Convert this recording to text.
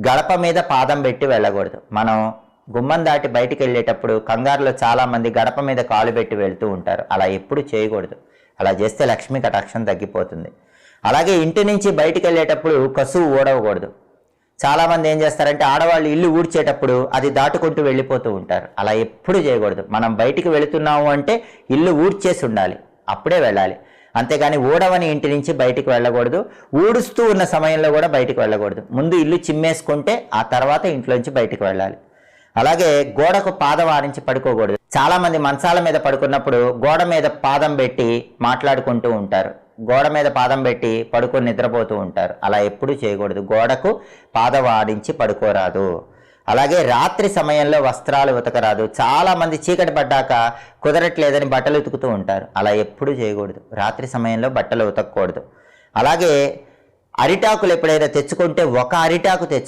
గడప మీద పాదం పెట్టి వెళ్ళకూడదు. మనం గుమ్మం దాటి బయటికి వెళ్ళేటప్పుడు కంగారులో చాలామంది గడప మీద కాలు పెట్టి వెళ్తూ ఉంటారు. అలా ఎప్పుడు చేయకూడదు. అలా చేస్తే లక్ష్మీ కటాక్షం తగ్గిపోతుంది. అలాగే ఇంటి నుంచి బయటికి వెళ్ళేటప్పుడు కసువు ఊడవకూడదు. చాలామంది ఏం చేస్తారంటే ఆడవాళ్ళు ఇల్లు ఊడ్చేటప్పుడు అది దాటుకుంటూ వెళ్ళిపోతూ ఉంటారు. అలా ఎప్పుడు చేయకూడదు. మనం బయటికి వెళుతున్నాము అంటే ఇల్లు ఊడ్చేసి ఉండాలి. అప్పుడే వెళ్ళాలి. అంతేగాని ఊడవని ఇంటి నుంచి బయటికి వెళ్ళకూడదు. ఊడుస్తూ ఉన్న సమయంలో కూడా బయటికి వెళ్ళకూడదు. ముందు ఇల్లు చిమ్మేసుకుంటే ఆ తర్వాత ఇంట్లోంచి బయటికి వెళ్ళాలి. అలాగే గోడకు పాదం ఆరించి పడుకోకూడదు. చాలామంది మంచాల మీద పడుకున్నప్పుడు గోడ మీద పాదం పెట్టి మాట్లాడుకుంటూ ఉంటారు. గోడ మీద పాదం పెట్టి పడుకొని నిద్రపోతూ ఉంటారు. అలా ఎప్పుడూ చేయకూడదు. గోడకు పాదం ఆడించి పడుకోరాదు. అలాగే రాత్రి సమయంలో వస్త్రాలు ఉతకరాదు. చాలా మంది చీకటి పడ్డాక కుదరట్లేదని బట్టలు ఉతుకుతూ ఉంటారు. అలా ఎప్పుడూ చేయకూడదు. రాత్రి సమయంలో బట్టలు ఉతకకూడదు. అలాగే అరిటాకులు ఎప్పుడైనా తెచ్చుకుంటే ఒక అరిటాకు తెచ్చు